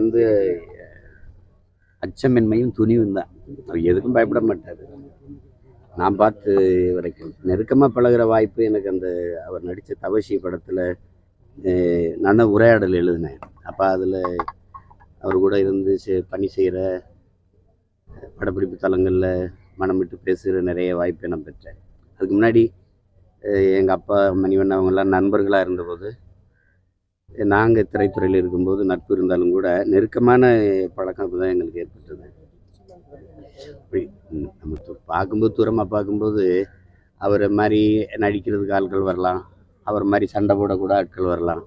வந்து அச்சமின்மையும் துணிவும் தான். அவர் எதுக்கும் பயப்பட மாட்டார். நான் பார்த்து வரைக்கும் நெருக்கமாக பழகுற வாய்ப்பு எனக்கு அந்த அவர் நடித்த தவசி படத்தில் நான் உரையாடல் எழுதினேன். அப்போ அதில் அவர் கூட இருந்து செ- பணி செய்கிற படப்பிடிப்பு தலங்களில் மனம் விட்டு பேசுகிற நிறைய வாய்ப்பை நான் பெற்றேன். அதுக்கு முன்னாடி எங்கள் அப்பா மணிவண்ணன் அவங்கெல்லாம் நண்பர்களாக இருந்தபோது நாங்கள் திரைத்துறையில் இருக்கும்போது நட்பு இருந்தாலும் கூட நெருக்கமான பழக்கம் தான் எங்களுக்கு ஏற்பட்டது. அப்படி நம்ம பார்க்கும்போது தூரமாக பார்க்கும்போது அவரை மாதிரி நடிக்கிறதுக்கு ஆட்கள் வரலாம். அவர் மாதிரி சண்டை போடக்கூட ஆட்கள் வரலாம்.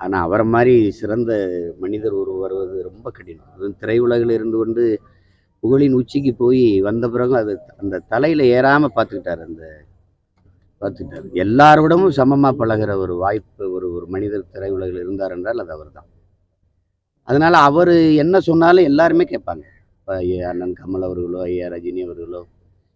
ஆனால் அவரை மாதிரி சிறந்த மனிதர் ஒரு வருவது ரொம்ப கடினம். அதுவும் திரையுலகில் இருந்து கொண்டு புகழின் உச்சிக்கு போய் வந்த பிறகு அது அந்த தலையில் ஏறாமல் பார்த்துக்கிட்டார் அந்த பார்த்துட்டார். எல்லாரோடமும் சமமாக பழகுற ஒரு வாய்ப்பு ஒரு ஒரு மனிதர் திரையுலகில் இருந்தார் என்றால் அது அவர் தான் அதனால் அவர் என்ன சொன்னாலும் எல்லாருமே கேட்பாங்க. இப்போ அண்ணன் கமல் அவர்களோ ஐயா ரஜினி அவர்களோ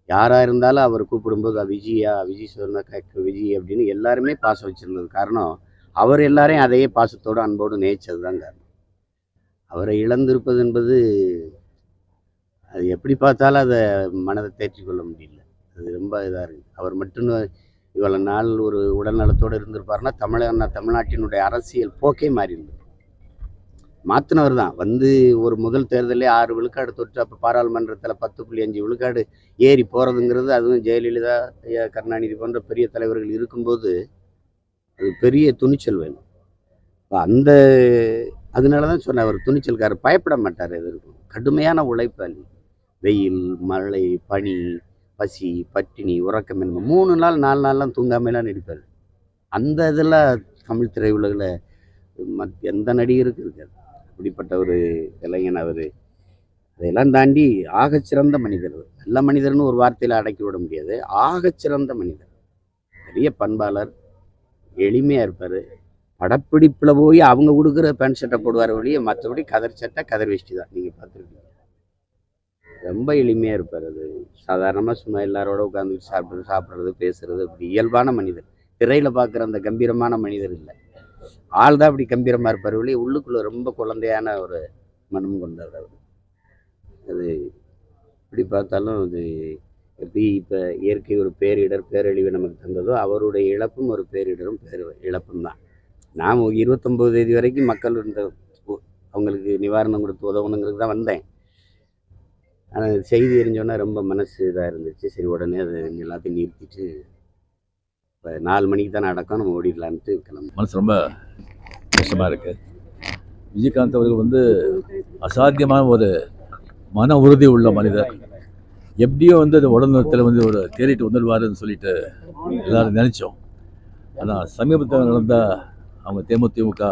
யாராக இருந்தாலும் அவர் கூப்பிடும்போது விஜயா விஜய் சொன்ன விஜய் அப்படின்னு எல்லாருமே பாசம் வச்சிருந்தது. காரணம் அவர் எல்லாரையும் அதையே பாசத்தோடு அன்போடு நேச்சது தான் காரணம். அவரை இழந்திருப்பது என்பது அது எப்படி பார்த்தாலும் அதை மனதை தேற்றிக்கொள்ள முடியல. அது ரொம்ப இதாக இருக்குது அவர் மட்டும் இவ்வளோ நாள் ஒரு உடல்நலத்தோடு இருந்திருப்பாருன்னா தமிழக தமிழ்நாட்டினுடைய அரசியல் போக்கே மாறி இருந்தது மாற்றினவர் தான். வந்து ஒரு முதல் தேர்தலே ஆறு விழுக்காடு தொற்று அப்போ பாராளுமன்றத்தில் பத்து புள்ளி அஞ்சு விழுக்காடு ஏறி போகிறதுங்கிறது அதுவும் ஜெயலலிதா ஐயா கருணாநிதி போன்ற பெரிய தலைவர்கள் இருக்கும்போது அது பெரிய துணிச்சல் வேணும். அந்த அதனால தான் சொன்னேன் அவர் துணிச்சல்காரர் பயப்பட மாட்டார் எதற்கும் கடுமையான உழைப்பாளி வெயில் மழை பனி பசி பட்டினி உறக்கமின்மை மூணு நாள் நாலு நாள்லாம் தூங்காமலாம் நடிப்பார் அந்த இதெல்லாம் தமிழ் திரையுலகில் மத் எந்த நடிகருக்கு இருக்காது அப்படிப்பட்ட ஒரு இளைஞன் அவர். அதையெல்லாம் தாண்டி ஆகச்சிறந்த மனிதர் நல்ல மனிதர்னு ஒரு வார்த்தையில் அடக்கி விட முடியாது. ஆகச்சிறந்த மனிதர். பெரிய பண்பாளர் எளிமையாக இருப்பார். படப்பிடிப்பில் போய் அவங்க கொடுக்குற பேண்ட் சட்டை போடுவார் வழியே மற்றபடி கதர் சட்டை கதர் வேஷ்டி தான். நீங்கள் பார்த்துருக்கீங்க ரொம்ப எளிமையாக இருப்பார் அது. சாதாரணமாக சும்மா எல்லாரோட உட்காந்து சாப்பிட்றது சாப்பிட்றது பேசுறது அப்படி இயல்பான மனிதர். திரையில் பார்க்குற அந்த கம்பீரமான மனிதர் இல்லை. ஆள் தான் அப்படி கம்பீரமாக இருப்பார் வெளியே உள்ளுக்குள்ளே ரொம்ப குழந்தையான ஒரு மனம் கொண்டவர் அவர். அது இப்படி பார்த்தாலும் அது எப்படி இப்போ இயற்கை ஒரு பேரிடர் பேரழிவு நமக்கு தந்ததோ அவருடைய இழப்பும் ஒரு பேரிடரும் பேர் இழப்பும் தான். நாம் இருபத்தொம்போது தேதி வரைக்கும் மக்கள் இருந்த அவங்களுக்கு நிவாரணம் கொடுத்து உதவணுங்கிறது தான் வந்தேன். ஆனால் செய்தி தெரிஞ்சோன்னே ரொம்ப மனசு இதாக இருந்துச்சு. சரி உடனே அதை எல்லாத்தையும் நிறுத்திட்டு இப்போ நாலு மணிக்கு தான் நடக்கும் நம்ம ஓடிடலான்ட்டு கிளம்பு மனசு ரொம்ப கஷ்டமாக இருக்குது விஜயகாந்த் அவர்கள் வந்து அசாத்தியமான ஒரு மன உறுதி உள்ள மனிதர். எப்படியோ வந்து அந்த உடல்நலத்தில் வந்து ஒரு தேடிட்டு வந்துடுவாருன்னு சொல்லிட்டு எல்லாரும் நினச்சோம். ஆனால் சமீபத்தில் நடந்த அவங்க தேமுதிமுக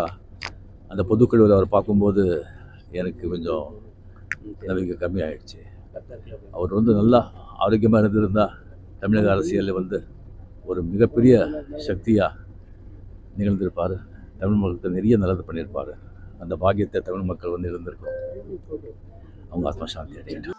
அந்த பொதுக்குழுவில் அவர் பார்க்கும்போது எனக்கு கொஞ்சம் நம்பிக்கை கம்மியாயிடுச்சு. அவர் வந்து நல்லா ஆரோக்கியமாக இருந்திருந்தால் தமிழக அரசியலில் வந்து ஒரு மிகப்பெரிய சக்தியாக நிகழ்ந்திருப்பார். தமிழ் மக்களுக்கு நிறைய நல்லது பண்ணியிருப்பார். அந்த பாக்கியத்தை தமிழ் மக்கள் வந்து இருந்திருக்கும் அவங்க ஆத்மா சாந்தி அடையட்டும்.